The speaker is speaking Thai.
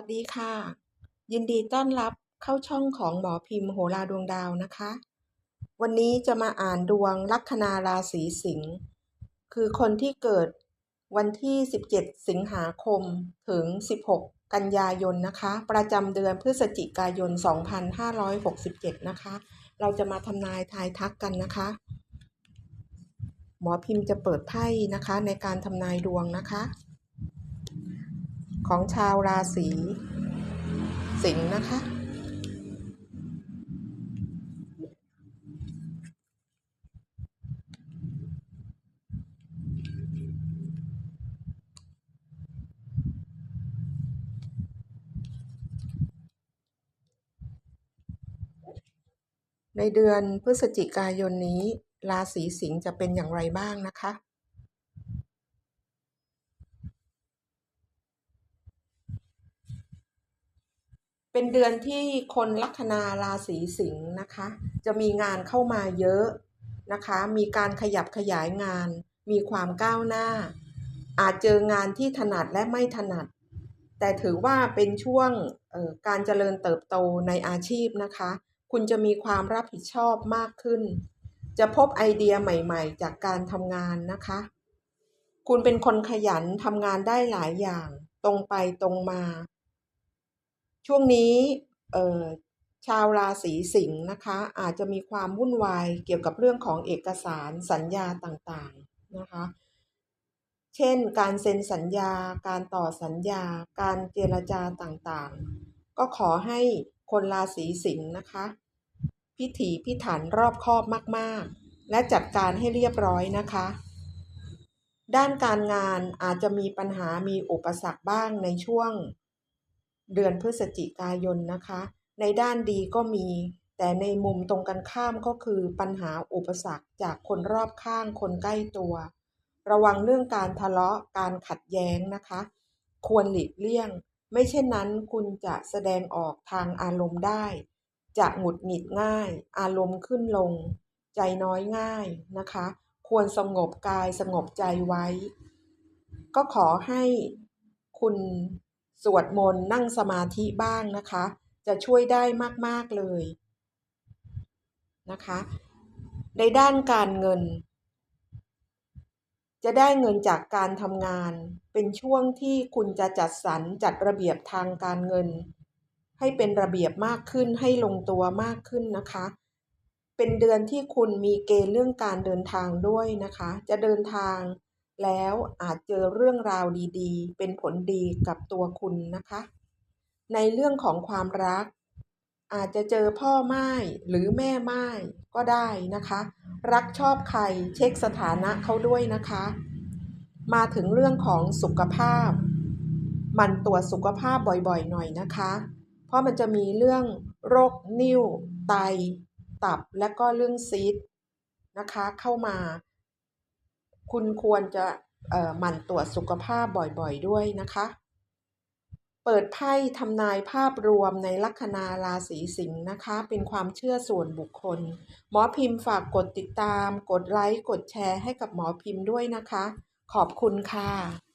วัสดีค่ะ ยินดีต้อนรับเข้าช่องของหมอพิมพ์โหราดวงดาวนะคะ วันนี้จะมาอ่านดวงลัคนาราศีสิงห์คือคนที่เกิดวันที่ 17 สิงหาคมถึง 16 กันยายนนะคะ ประจำเดือนพฤศจิกายน 2567 นะคะ เราจะมาทำนายทายทักกันนะคะ หมอพิมพ์จะเปิดไพ่นะคะในการทำนายดวงนะคะ ของชาวราศีสิงห์นะคะ ในเดือนพฤศจิกายนนี้ ราศีสิงห์จะเป็นอย่างไรบ้างนะคะ เป็นเดือนที่คนลัคนาราศีสิงห์นะคะ จะมีงานเข้ามาเยอะนะคะ มีการขยับขยายงาน มีความก้าวหน้า อาจเจองานที่ถนัดและไม่ถนัด แต่ถือว่าเป็นช่วงการเจริญเติบโตในอาชีพนะคะ คุณจะมีความรับผิดชอบมากขึ้น จะพบไอเดียใหม่ๆ จากการทำงานนะคะ คุณเป็นคนขยันทำงานได้หลายอย่าง ตรงไปตรงมา ช่วงนี้ชาวราศีสิงห์นะคะ อาจจะมีความวุ่นวายเกี่ยวกับเรื่องของเอกสารสัญญาต่างๆนะคะ เช่น การเซ็นสัญญา การต่อสัญญา การเจรจาต่างๆ ก็ขอให้คนราศีสิงห์นะคะ พิถีพิถันรอบคอบมากๆ และจัดการให้เรียบร้อยนะคะ ด้านการงานอาจจะมีปัญหามีอุปสรรคบ้างในช่วง เดือนพฤศจิกายนนะคะ ในด้านดีก็มี แต่ในมุมตรงกันข้ามก็คือปัญหาอุปสรรคจากคนรอบข้างคนใกล้ตัว ระวังเรื่องการทะเลาะการขัดแย้งนะคะ ควรหลีกเลี่ยง ไม่เช่นนั้นคุณจะแสดงออกทางอารมณ์ได้ จะหงุดหงิดง่าย อารมณ์ขึ้นลง ใจน้อยง่ายนะคะ ควรสงบกายสงบใจไว้ ก็ขอให้คุณ สวดมนต์นั่งสมาธิบ้างนะคะ จะช่วยได้มาก ๆ เลยนะคะ ในด้านการเงิน จะได้เงินจากการทำงาน เป็นช่วงที่คุณจะจัดสรรจัดระเบียบทางการเงิน ให้เป็นระเบียบมากขึ้นให้ลงตัวมากขึ้นนะคะ เป็นเดือนที่คุณมีเกณฑ์เรื่องการเดินทางด้วยนะคะ จะเดินทาง แล้วอาจเจอเรื่องราวดีๆ เป็นผลดีกับตัวคุณนะคะ ในเรื่องของความรัก อาจจะเจอพ่อไม้หรือแม่ไม้ก็ได้นะคะ รักชอบใครเช็คสถานะเขาด้วยนะคะ มาถึงเรื่องของสุขภาพ มันตรวจสุขภาพบ่อยๆ หน่อยนะคะ เพราะมันจะมีเรื่องโรคนิ่ว ไต ตับและก็เรื่องซีดนะคะเข้ามา คุณควรจะหมั่นตรวจสุขภาพบ่อยๆด้วยนะคะ เปิดไพ่ทำนายภาพรวมในลัคนาราศีสิงห์นะคะ เป็นความเชื่อส่วนบุคคล หมอพิมพ์ฝากกดติดตาม กดไลค์ กดแชร์ให้กับหมอพิมพ์ด้วยนะคะ ขอบคุณค่ะ